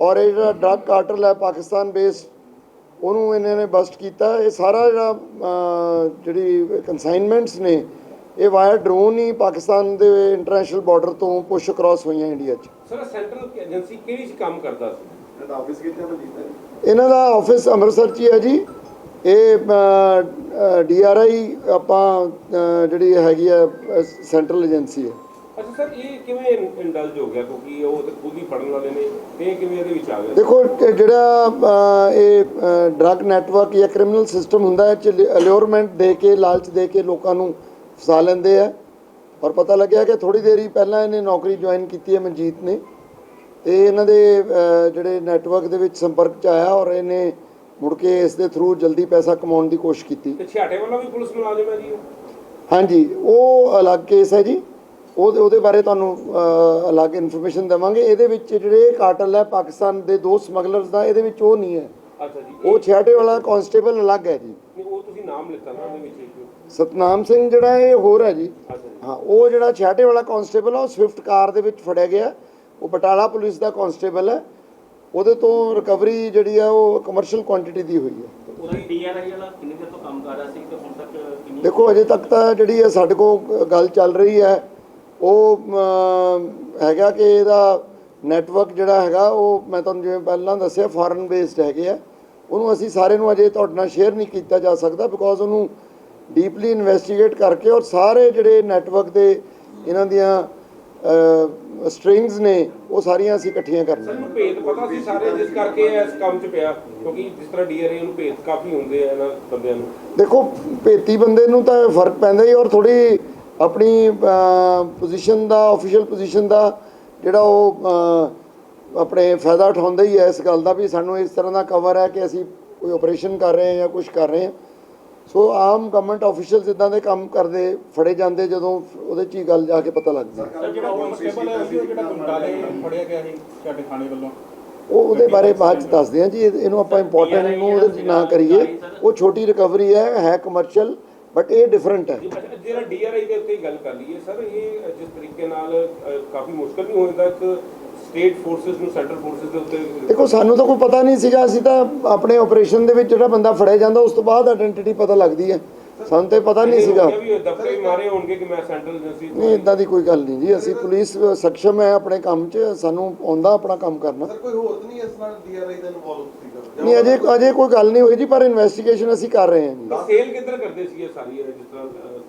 ਔਰ ਇਹ ਜਿਹੜਾ ਡਰੱਗ ਕਾਰਟਲ ਹੈ ਪਾਕਿਸਤਾਨ ਬੇਸ ਉਹਨੂੰ ਇਹਨਾਂ ਨੇ ਬਸਟ ਕੀਤਾ। ਇਹ ਸਾਰਾ ਜਿਹੜਾ ਜਿਹੜੀ ਕਨਸਾਈਨਮੈਂਟਸ ਨੇ ਇਹ ਵਾਇਆ ਡਰੋਨ ਹੀ ਪਾਕਿਸਤਾਨ ਦੇ ਇੰਟਰਨੈਸ਼ਨਲ ਬਾਰਡਰ ਤੋਂ ਪੁਸ਼ ਅਕ੍ਰੋਸ ਹੋਈਆਂ ਇੰਡੀਆ 'ਚ। ਸਰ ਸੈਂਟਰਲ ਏਜੰਸੀ ਕਿਹੜੀ ਚ ਕੰਮ ਕਰਦਾ ਸੀ? ਇਹਨਾਂ ਦਾ ਆਫਿਸ ਅੰਮ੍ਰਿਤਸਰ 'ਚ ਹੀ ਹੈ ਜੀ। ਇਹ ਡੀਆਰਆਈ ਆਪਾਂ ਜਿਹੜੀ ਹੈਗੀ ਆ ਸੈਂਟਰਲ ਏਜੰਸੀ ਹੈ। ਅੱਛਾ ਸਰ ਇਹ ਕਿਵੇਂ ਇੰਡਲਜ ਹੋ ਗਿਆ? ਕਿਉਂਕਿ ਉਹ ਤਾਂ ਖੁਦ ਹੀ ਫੜਨ ਵਾਲੇ ਨੇ ਤੇ ਇਹ ਕਿਵੇਂ ਇਹਦੇ ਵਿੱਚ ਆ ਗਿਆ? ਦੇਖੋ ਇਹ ਜਿਹੜਾ ਅ, ਇਹ ਡਰੱਗ ਨੈਟਵਰਕ ਜਾਂ ਕ੍ਰਿਮੀਨਲ ਸਿਸਟਮ ਹੁੰਦਾ ਹੈ ਚ ਅਲਿਓਰਮੈਂਟ ਦੇ ਕੇ ਲਾਲਚ ਦੇ ਕੇ ਲੋਕਾਂ ਨੂੰ ਫਸਾ ਲੈਂਦੇ ਆ। ਔਰ ਪਤਾ ਲੱਗਿਆ ਕਿ ਥੋੜੀ ਦੇਰ ਹੀ ਪਹਿਲਾਂ ਇਹਨੇ ਨੌਕਰੀ ਜੁਆਇਨ ਕੀਤੀ ਹੈ ਮਨਜੀਤ ਨੇ। ਤੇ ਇਹਨਾਂ ਦੇ ਅ, ਜਿਹੜੇ ਨੈਟਵਰਕ ਦੇ ਵਿੱਚ ਸੰਪਰਕ ਚ ਆਇਆ ਔਰ ਇਹਨੇ ਮੁੜ ਕੇ ਇਸ ਦੇ ਥਰੂ ਜਲਦੀ ਪੈਸਾ ਕਮਾਉਣ ਦੀ ਕੋਸ਼ਿਸ਼ ਕੀਤੀ। ਤੇ ਛਿਆਟੇ ਵੱਲੋਂ ਵੀ ਪੁਲਿਸ ਮੁਲਾਜ਼ਮ ਹੈ ਜੀ ਉਹ? ਹਾਂਜੀ ਉਹ ਅਲੱਗ ਕੇਸ ਹੈ ਜੀ। ਉਹਦੇ ਉਹਦੇ ਬਾਰੇ ਤੁਹਾਨੂੰ ਅਲੱਗ ਇਨਫੋਰਮੇਸ਼ਨ ਦੇਵਾਂਗੇ। ਇਹਦੇ ਵਿੱਚ ਜਿਹੜੇ ਕਾਰਟਲ ਹੈ ਪਾਕਿਸਤਾਨ ਦੇ ਦੋ ਸਮਗਲਰਸ ਦਾ ਇਹਦੇ ਵਿੱਚ ਉਹ ਨਹੀਂ ਹੈ। ਅੱਛਾ ਜੀ ਉਹ ਛਿਆਟੇ ਵਾਲਾ ਕਾਂਸਟੇਬਲ ਅਲੱਗ ਹੈ ਜੀ। ਨਹੀਂ, ਉਹ ਤੁਸੀਂ ਨਾਮ ਲਿੱਤਾ ਨਾ ਉਹਦੇ ਵਿੱਚ ਇੱਕ। ਸਤਨਾਮ ਸਿੰਘ ਜਿਹੜਾ ਇਹ ਹੋਰ ਹੈ ਜੀ। ਹਾਂ ਉਹ ਜਿਹੜਾ ਛਿਆਟੇ ਵਾਲਾ ਕਾਂਸਟੇਬਲ ਆ ਉਹ ਸਵਿਫਟ ਕਾਰ ਦੇ ਵਿੱਚ ਫੜਿਆ ਗਿਆ। ਉਹ ਬਟਾਲਾ ਪੁਲਿਸ ਦਾ ਕਾਂਸਟੇਬਲ ਹੈ। ਉਹਦੇ ਤੋਂ ਰਿਕਵਰੀ ਜਿਹੜੀ ਆ ਉਹ ਕਮਰਸ਼ੀਅਲ ਕੁਆਂਟੀਟੀ ਦੀ ਹੋਈ ਹੈ। ਉਹਦਾ ਡੀਆਰਆਈ ਵਾਲਾ ਕਿੰਨੇ ਦਿਨ ਤੋਂ ਕੰਮ ਕਰ ਰਿਹਾ ਸੀ ਤੇ ਹੁਣ ਤੱਕ ਕਿੰਨੀ ਦੇਖੋ ਅਜੇ ਤੱਕ ਤਾਂ ਜਿਹੜੀ ਹੈ ਸਾਡੇ ਕੋਲ ਗੱਲ ਚੱਲ ਰਹੀ ਹੈ। ਉਹ ਹੈਗਾ ਕਿ ਇਹਦਾ ਨੈਟਵਰਕ ਜਿਹੜਾ ਹੈਗਾ ਉਹ ਮੈਂ ਤੁਹਾਨੂੰ ਜਿਵੇਂ ਪਹਿਲਾਂ ਦੱਸਿਆ ਫੋਰਨ ਬੇਸਡ ਹੈਗੇ ਆ। ਉਹਨੂੰ ਅਸੀਂ ਸਾਰੇ ਨੂੰ ਅਜੇ ਤੁਹਾਡੇ ਨਾਲ ਸ਼ੇਅਰ ਨਹੀਂ ਕੀਤਾ ਜਾ ਸਕਦਾ ਬਿਕੋਜ਼ ਉਹਨੂੰ ਡੀਪਲੀ ਇਨਵੈਸਟੀਗੇਟ ਕਰਕੇ ਔਰ ਸਾਰੇ ਜਿਹੜੇ ਨੈਟਵਰਕ ਦੇ ਇਹਨਾਂ ਦੀਆਂ ਸਟ੍ਰਿੰਗਸ ਨੇ ਉਹ ਸਾਰੀਆਂ ਅਸੀਂ ਇਕੱਠੀਆਂ ਕਰਨੀਆਂ ਸਾਨੂੰ ਭੇਦ ਪਤਾ ਸੀ ਸਾਰੇ ਜਿਸ ਕਰਕੇ ਇਸ ਕੰਮ 'ਚ ਪਿਆ? ਕਿਉਂਕਿ ਜਿਸ ਤਰ੍ਹਾਂ ਡੀਆਰਏ ਨੂੰ ਭੇਦ ਕਾਫੀ ਹੁੰਦੇ ਆ ਇਹਨਾਂ ਬੰਦਿਆਂ ਨੂੰ। ਦੇਖੋ ਭੇਤੀ ਬੰਦੇ ਨੂੰ ਤਾਂ ਫ਼ਰਕ ਪੈਂਦਾ ਹੀ ਔਰ ਥੋੜੀ ਆਪਣੀ ਪੋਜੀਸ਼ਨ ਦਾ ਆਫੀਸ਼ੀਅਲ ਪੋਜੀਸ਼ਨ ਦਾ ਜਿਹੜਾ ਉਹ ਆਪਣੇ ਫਾਇਦਾ ਉਠਾਉਂਦਾ ਹੀ ਹੈ ਇਸ ਗੱਲ ਦਾ ਵੀ ਸਾਨੂੰ ਇਸ ਤਰ੍ਹਾਂ ਦਾ ਕਵਰ ਹੈ ਕਿ ਅਸੀਂ ਕੋਈ ਆਪਰੇਸ਼ਨ ਕਰ ਰਹੇ ਹਾਂ ਜਾਂ ਕੁਝ ਕਰ ਰਹੇ ਹਾਂ। ਸੋ ਆਮ ਗਵਰਨਮੈਂਟ ਆਫੀਸ਼ੀਅਲਸ ਇਦਾਂ ਦੇ ਕੰਮ ਕਰਦੇ ਫੜੇ ਜਾਂਦੇ ਜਦੋਂ ਉਹਦੇ 'ਚ ਹੀ ਗੱਲ ਜਾ ਕੇ ਪਤਾ ਲੱਗਦੀ ਹੈ ਜਿਹੜਾ ਉਹ ਜਿਹੜਾ ਬਮਟਾਲੇ ਫੜਿਆ ਗਿਆ ਸੀ ਸਾਡੇ ਥਾਣੇ ਵੱਲੋਂ? ਉਹ ਉਹਦੇ ਬਾਰੇ ਬਾਅਦ ਚ ਦੱਸਦੇ ਹਾਂ ਜੀ ਇਹ- ਇਹਨੂੰ ਆਪਾਂ ਇੰਪੋਰਟੈਂਟ ਨੂੰ ਨਾ ਕਰੀਏ। ਉਹ ਛੋਟੀ ਰਿਕਵਰੀ ਹੈ ਹੈ ਕਮਰਸ਼ੀਅਲ ਬਟ ਇਹ ਡਿਫਰੈਂਟ ਹੈ। ਜਿਹੜਾ ਡੀਆਰਆਈ ਦੇ ਉੱਤੇ ਗੱਲ ਕਰ ਲਈਏ ਸਰ ਇਹ ਜਿਸ ਤਰੀਕੇ ਨਾਲ ਕਾਫੀ ਮੁਸ਼ਕਲ ਵੀ ਹੋ ਜਾਂਦਾ ਇੱਕ ਸਟੇਟ ਫੋਰਸਸ ਨੂੰ ਸੈਂਟਰਲ ਫੋਰਸਸ ਦੇ ਉੱਤੇ ਦੇਖੋ ਸਾਨੂੰ ਤਾਂ ਕੋਈ ਪਤਾ ਨਹੀਂ ਸੀਗਾ ਅਸੀਂ ਤਾਂ ਆਪਣੇ ਆਪਰੇਸ਼ਨ ਦੇ ਵਿੱਚ ਜਿਹੜਾ ਬੰਦਾ ਫੜਿਆ ਜਾਂਦਾ ਉਸ ਤੋਂ ਬਾਅਦ ਆਇਡੈਂਟੀਟੀ ਪਤਾ ਲੱਗਦੀ ਹੈ। ਸਾਨੂੰ ਤਾਂ ਪਤਾ ਨਹੀਂ ਸੀਗਾ। ਵੀ ਦਫ਼ਤਰ ਵੀ ਮਾਰੇ ਹੋਣਗੇ ਕਿ ਮੈਂ ਸੈਂਟਰਲ ਏਜੰਸੀ ਨਹੀਂ ਇਦਾਂ ਦੀ ਕੋਈ ਗੱਲ ਨਹੀਂ ਜੀ। ਅਸੀਂ ਪੁਲਿਸ ਸક્ષਮ ਹੈ ਆਪਣੇ ਕੰਮ 'ਚ। ਸਾਨੂੰ ਆਉਂਦਾ ਆਪਣਾ ਕੰਮ ਕਰਨਾ। ਸਰ ਕੋਈ ਹੋਰ ਤਾਂ ਨਹੀਂ ਇਸ ਨਾਲ ਡੀਆਰਆਈ ਦਾ ਇਨਵੋਲਵ ਸੀਗਾ? ਨਹੀਂ ਅਜੇ ਅਜੇ ਕੋਈ ਗੱਲ ਨਹੀਂ ਹੋਈ ਜੀ ਪਰ ਇਨਵੈਸਟੀਗੇਸ਼ਨ ਅਸੀਂ ਕਰ ਰਹੇ ਹਾਂ ਜੀ। ਸੇਲ ਕਿੱਧਰ ਕਰਦੇ ਸੀ ਇਹ ਸਾਰੀ ਇਹ ਜਿਸ ਤਰ੍ਹਾਂ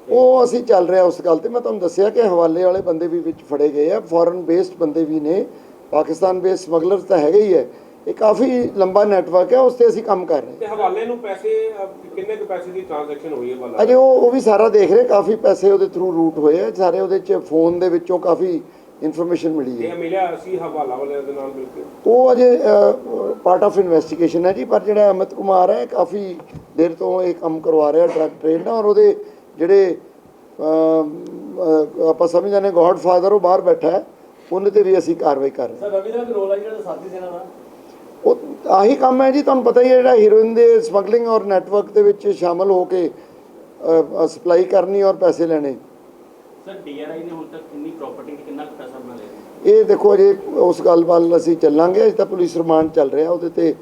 ਉਹ ਅਸੀਂ ਚੱਲ ਰਿਹਾ ਉਸ ਗੱਲ ਤੇ। ਮੈਂ ਤੁਹਾਨੂੰ ਦੱਸਿਆ ਕਿ ਹਵਾਲੇ ਵਾਲੇ ਬੰਦੇ ਵੀ ਵਿੱਚ ਫੜੇ ਗਏ ਆ। ਫੋਰਨ ਬੇਸਡ ਬੰਦੇ ਵੀ ਨੇ। ਪਾਕਿਸਤਾਨ ਬੇਸਡ ਸਮਗਲਰ ਤਾਂ ਹੈਗੇ ਹੀ ਹੈ। ਇਹ ਕਾਫੀ ਲੰਬਾ ਨੈਟਵਰਕ ਹੈ ਉਸ ਤੇ ਅਸੀਂ ਕੰਮ ਕਰ ਰਹੇ ਹਾਂ। ਤੇ ਹਵਾਲੇ ਨੂੰ ਪੈਸੇ ਅਹ, ਕਿੰਨੇ ਕੁ ਪੈਸੇ ਦੀ ਟ੍ਰਾਂਜੈਕਸ਼ਨ ਹੋਈ ਹੈ ਵਾਲਾ ਅਜੇ ਉਹ ਉਹ ਵੀ ਸਾਰਾ ਦੇਖ ਰਹੇ ਕਾਫੀ ਪੈਸੇ ਉਹਦੇ ਥਰੂ ਰੂਟ ਹੋਏ ਆ। ਸਾਰੇ ਉਹਦੇ ਚ ਫੋਨ ਦੇ ਵਿੱਚੋਂ ਕਾਫੀ ਇਨਫੋਰਮੇਸ਼ਨ ਮਿਲੀ ਹੈ। ਇਹ ਮਿਲਿਆ ਅਸੀਂ ਹਵਾਲਾ ਵਾਲਿਆਂ ਦੇ ਨਾਲ ਮਿਲ ਕੇ? ਉਹ ਅਜੇ ਪਾਰਟ ਆਫ ਇਨਵੈਸਟੀਗੇਸ਼ਨ ਹੈ ਜੀ ਪਰ ਜਿਹੜਾ ਅਮਿਤ ਕੁਮਾਰ ਹੈ ਕਾਫੀ ਦੇਰ ਤੋਂ ਇਹ ਕੰਮ ਕਰਵਾ ਰਿਹਾ ਡਰੱਗ ਟ੍ਰੇਡ ਦਾ ਔਰ ਉਹਦੇ ਜਿਹੜੇ ਅਮ, ਅਹ, ਆਪਾਂ ਸਮਝ ਜਾਂਦੇ ਗੋਡ ਫਾਦਰ ਉਹ ਬਾਹਰ ਬੈਠਾ ਹੈ ਉਹਨੇ ਤੇ ਵੀ ਅਸੀਂ ਕਾਰਵਾਈ ਕਰ ਰਹੇ ਹਾਂ। ਸਰ ਰਵੀ ਦਾ ਰੋਲ ਹੈ ਜਿਹੜਾ ਸਾਥੀ ਸੀ ਇਹਨਾਂ ਦਾ। ਉਹ ਆਹੀ ਕੰਮ ਹੈ ਜੀ ਤੁਹਾਨੂੰ ਪਤਾ ਹੀ ਹੈ ਜਿਹੜਾ ਹੀਰੋਇਨ ਦੇ ਸਮਗਲਿੰਗ ਔਰ ਨੈਟਵਰਕ ਦੇ ਵਿੱਚ ਸ਼ਾਮਲ ਹੋ ਕੇ ਸਪਲਾਈ ਕਰਨੀ ਔਰ ਪੈਸੇ ਲੈਣੇ। ਸਰ ਡੀਆਰਆਈ ਨੇ ਹੁਣ ਤੱਕ ਕਿੰਨੀ ਪ੍ਰਾਪਰਟੀ ਕਿੰਨਾ ਕੁ ਪੈਸਾ ਬਣਾ ਲਿਆ? ਇਹ ਦੇਖੋ ਜੇ ਉਸ ਗੱਲ ਵੱਲ ਅਸੀਂ ਚੱਲਾਂਗੇ ਅਜੇ ਤਾਂ ਪੁਲਿਸ ਰਿਮਾਂਡ ਚੱਲ ਰਿਹਾ ਉਹਦੇ ਤੇ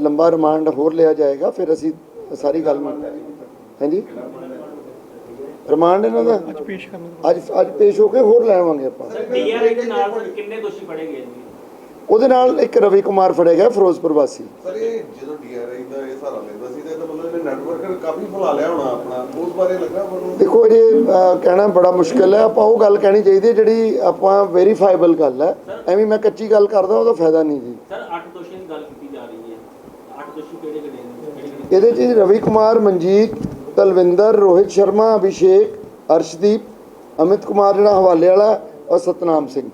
ਲੰਬਾ ਰਿਮਾਂਡ ਹੋਰ ਲਿਆ ਜਾਏਗਾ ਫਿਰ ਅਸੀਂ ਸਾਰੀ ਗੱਲ ਹਾਂਜੀ? ਰਿਮਾਂਡ ਇਹਨਾਂ ਦਾ? ਅੱਜ ਪੇਸ਼ ਕਰਨਾ। ਅੱਜ ਅੱਜ ਪੇਸ਼ ਹੋ ਕੇ ਹੋਰ ਲੈਵਾਂਗੇ ਆਪਾਂ। ਸਰ ਡੀਆਰਆਈ ਦੇ ਨਾਲ ਕਿੰਨੇ ਦੋਸ਼ੀ ਫੜੇ ਗਏ ਜੀ? ਉਹਦੇ ਨਾਲ ਇੱਕ ਰਵੀ ਕੁਮਾਰ ਫੜਿਆ ਗਿਆ ਫਿਰੋਜ਼ਪੁਰ ਵਾਸੀ। ਸਰ ਇਹ ਜਦੋਂ ਡੀਆਰਆਈ ਦਾ ਇਹ ਸਹਾਰਾ ਲੈਂਦਾ ਸੀ ਤਾਂ ਇਹਦਾ ਮਤਲਬ ਇਹਨੇ ਨੈਟਵਰਕ ਕਾਫੀ ਫੈਲਾ ਲਿਆ ਹੋਣਾ ਆਪਣਾ। ਉਸ ਬਾਰੇ ਲੱਗਾ ਤੁਹਾਨੂੰ ਦੇਖੋ ਜੇ ਕਹਿਣਾ ਬੜਾ ਮੁਸ਼ਕਿਲ ਹੈ। ਆਪਾਂ ਉਹ ਗੱਲ ਕਹਿਣੀ ਚਾਹੀਦੀ ਹੈ ਜਿਹੜੀ ਆਪਾਂ ਵੈਰੀਫਾਈਬਲ ਗੱਲ ਹੈ। ਐਵੇਂ ਮੈਂ ਕੱਚੀ ਗੱਲ ਕਰਦਾ ਉਹਦਾ ਫਾਇਦਾ ਨਹੀਂ ਜੀ। ਸਰ 8 ਦੋਸ਼ੀਆਂ ਦੀ ਗੱਲ ਕੀਤੀ ਜਾ ਰਹੀ ਹੈ। 8 ਦੋਸ਼ੀ ਕਿਹੜੇ ਕਿਹੜੇ ਇਹਦੇ 'ਚ ਰਵੀ ਕੁਮਾਰ ਮਨਜੀਤ ਤਲਵਿੰਦਰ ਰੋਹਿਤ ਸ਼ਰਮਾ ਅਭਿਸ਼ੇਕ ਅਰਸ਼ਦੀਪ ਅਮਿਤ ਕੁਮਾਰ ਜਿਹੜਾ ਹਵਾਲੇ ਵਾਲਾ ਔਰ ਸਤਨਾਮ ਸਿੰਘ।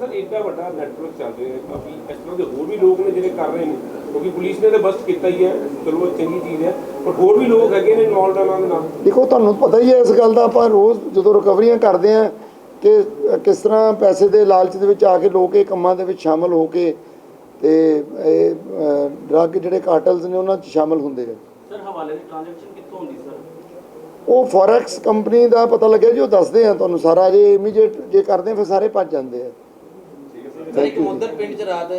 ਸਰ ਇੰਨਾ ਵੱਡਾ ਨੈਟਵਰਕ ਚੱਲ ਰਿਹਾ ਹੈ ਕਾਫੀ ਇਸ ਤਰ੍ਹਾਂ ਦੇ ਹੋਰ ਵੀ ਲੋਕ ਨੇ ਜਿਹੜੇ ਕਰ ਰਹੇ ਨੇ ਕਿਉਂਕਿ ਪੁਲਿਸ ਨੇ ਤਾਂ ਬਸਟ ਕੀਤਾ ਹੀ ਹੈ ਚਲੋ ਇਹ ਚੰਗੀ ਚੀਜ਼ ਹੈ ਪਰ ਹੋਰ ਵੀ ਲੋਕ ਹੈਗੇ ਨੇ ਇਨਵੋਲਡ ਇਹਨਾਂ ਦੇ ਨਾਲ ਦੇਖੋ ਤੁਹਾਨੂੰ ਪਤਾ ਹੀ ਹੈ ਇਸ ਗੱਲ ਦਾ ਆਪਾਂ ਰੋਜ਼ ਜਦੋਂ ਰਿਕਵਰੀਆਂ ਕਰਦੇ ਆ ਕਿ ਕਿਸ ਤਰ੍ਹਾਂ ਪੈਸੇ ਦੇ ਲਾਲਚ ਦੇ ਵਿੱਚ ਆ ਕੇ ਲੋਕ ਇਹ ਕੰਮਾਂ ਦੇ ਵਿੱਚ ਸ਼ਾਮਲ ਹੋ ਕੇ ਤੇ ਇਹ ਡਰੱਗ ਜਿਹੜੇ ਕਾਰਟਲਸ ਨੇ ਉਹਨਾਂ 'ਚ ਸ਼ਾਮਲ ਹੁੰਦੇ ਆ। ਸਰ ਹਵਾਲੇ ਦੀ ਟ੍ਰਾਂਜੈਕਸ਼ਨ ਕਿੱਥੋਂ ਹੁੰਦੀ ਸਰ? ਉਹ ਫੋਰੈਕਸ ਕੰਪਨੀ ਦਾ ਪਤਾ ਲੱਗਿਆ ਜੀ ਉਹ ਦੱਸਦੇ ਆ ਤੁਹਾਨੂੰ ਸਾਰਾ ਜੇ ਇਮੀਡੀਏਟ ਜੇ ਕਰਦੇ ਆ ਫਿਰ ਸਾਰੇ ਭੱਜ ਜਾਂਦੇ ਆ। ਸਰ ਇੱਕ ਮੁੱਦਰ ਪਿੰਡ ਚ ਰਾਤ